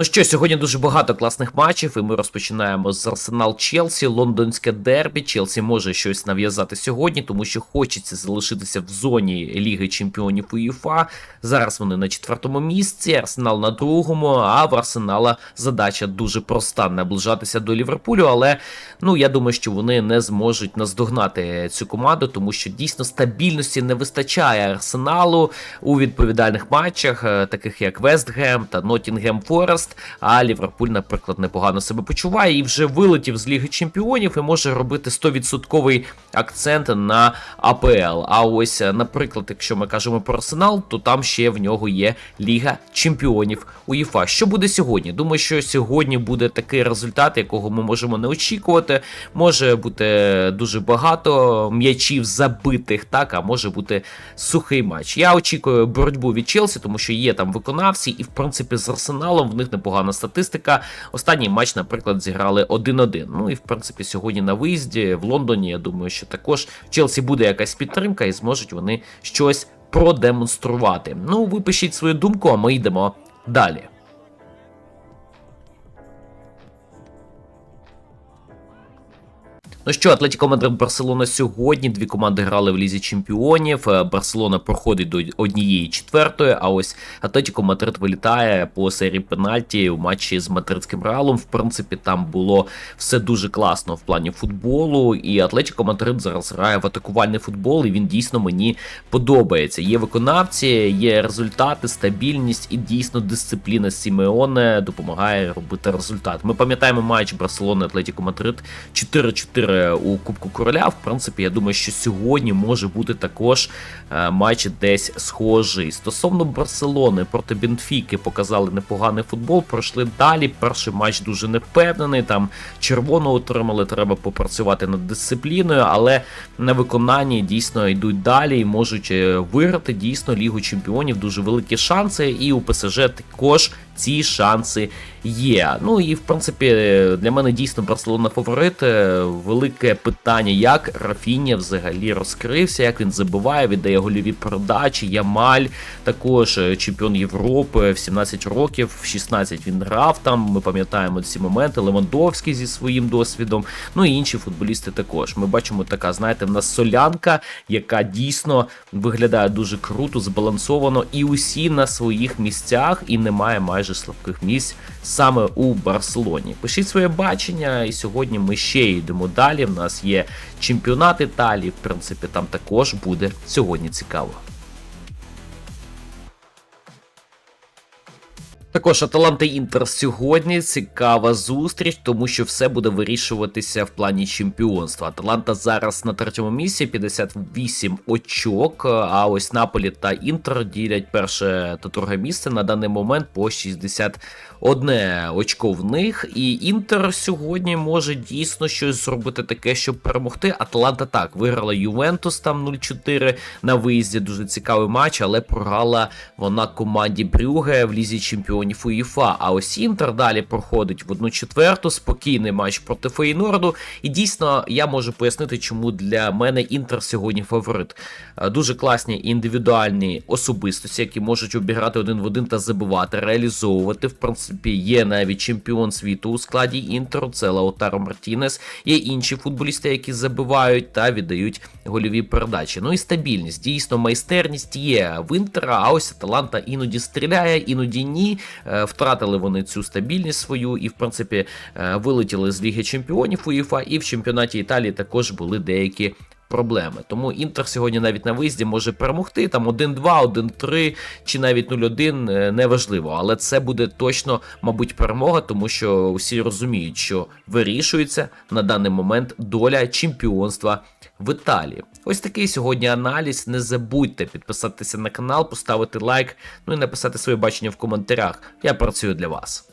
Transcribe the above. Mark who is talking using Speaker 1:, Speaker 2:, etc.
Speaker 1: Ну що, сьогодні дуже багато класних матчів, і ми розпочинаємо з Арсенал Челсі, лондонське дербі. Челсі може щось нав'язати сьогодні, тому що хочеться залишитися в зоні Ліги Чемпіонів УЄФА. Зараз вони на четвертому місці, Арсенал на другому. А в Арсенала задача дуже проста наближатися до Ліверпулю. Але ну я думаю, що вони не зможуть наздогнати цю команду, тому що дійсно стабільності не вистачає Арсеналу у відповідальних матчах, е, таких як Вестгем та Ноттінгем Форест. А Ліверпуль, наприклад, непогано себе почуває і вже вилетів з Ліги Чемпіонів і може робити 100% акцент на АПЛ. А ось, е, наприклад, якщо ми кажемо про Арсенал, то там ще в нього є Ліга Чемпіонів УЄФА. Що буде сьогодні? Думаю, що сьогодні буде такий результат, якого ми можемо не очікувати. Може бути дуже багато м'ячів забитих, так, а може бути сухий матч. Я очікую боротьбу від Челсі, тому що є там виконавці, і в принципі з Арсеналом в них непогана статистика. Останній матч, наприклад, зіграли 1-1. Ну і в принципі сьогодні на виїзді в Лондоні. Я думаю, що також в Челсі буде якась підтримка і зможуть вони щось продемонструвати. Ну, ви пишіть свою думку, а ми йдемо далі. Ну що, Атлетіко Мадрид Барселона сьогодні. Дві команди грали в Лізі Чемпіонів. Е, Барселона проходить до однієї четвертої. А ось Атлетіко Мадрид вилітає по серії пенальті у матчі з мадридським реалом. В принципі, там було все дуже класно в плані футболу. І Атлетіко Мадрид зараз грає в атакувальний футбол, і він дійсно мені подобається. Є виконавці, є результати, стабільність і дійсно дисципліна Сімеоне допомагає робити результат. Ми пам'ятаємо матч Барселони Атлетіко Мадрид 4-4 у Кубку Короля. В принципі, я думаю, що сьогодні може бути також е, матч десь схожий. Стосовно Барселони проти Бенфіки показали непоганий футбол. Пройшли далі. Перший матч дуже невпевнений. Там червоно отримали. Треба попрацювати над дисципліною, але на виконанні дійсно йдуть далі і можуть е, виграти дійсно Лігу Чемпіонів. Дуже великі шанси. І у ПСЖ також ці шанси є. Ну і в принципі для мене дійсно Барселона фаворит. Е, Велике питання, як Рафінія взагалі розкрився, як він забиває, віддає гольові передачі. Ямаль також е, чемпіон Європи в 17 років, в 16 він грав там. Ми пам'ятаємо ці моменти. Левандовський зі своїм досвідом. Ну і інші футболісти також. Ми бачимо така, знаєте, в нас солянка, яка дійсно виглядає дуже круто, збалансовано, і усі на своїх місцях, і немає майже слабких місць саме у Барселоні. Пишіть своє бачення, і сьогодні ми ще йдемо далі. В нас є чемпіонат Італії. В принципі, там також буде сьогодні цікаво. Також Аталанта Інтер сьогодні цікава зустріч, тому що все буде вирішуватися в плані чемпіонства. Аталанта зараз на третьому місці 58 очок. А ось Наполі та Інтер ділять перше та друге місце на даний момент по 61 очко в них. І Інтер сьогодні може дійсно щось зробити таке, щоб перемогти. Аталанта так виграла Ювентус там 0-4 на виїзді. Дуже цікавий матч, але програла вона команді Брюге в лізі чемпіонів. УЄФА. А ось Інтер далі проходить в одну четверту, спокійний матч проти Фейнорду. І дійсно я можу пояснити, чому для мене Інтер сьогодні фаворит. Е, Дуже класні індивідуальні особистості, які можуть обіграти один в один та забивати, реалізовувати. В принципі, є навіть чемпіон світу у складі Інтеру, це Лаутаро Мартінес. Є інші футболісти, які забивають та віддають гольові передачі. Ну і стабільність, дійсно, майстерність є в Інтера, а ось Аталанта іноді стріляє, іноді ні. Е, Втратили вони цю стабільність свою і, в принципі, е, вилетіли з Ліги Чемпіонів УЄФА, і в чемпіонаті Італії також були деякі. Проблеми. Тому Інтер сьогодні навіть на виїзді може перемогти там 1-2, 1-3 чи навіть 0-1, е, неважливо. Але це буде точно, мабуть, перемога, тому що всі розуміють, що вирішується на даний момент доля чемпіонства в Італії. Ось такий сьогодні аналіз. Не забудьте підписатися на канал, поставити лайк, ну і написати своє бачення в коментарях. Я працюю для вас.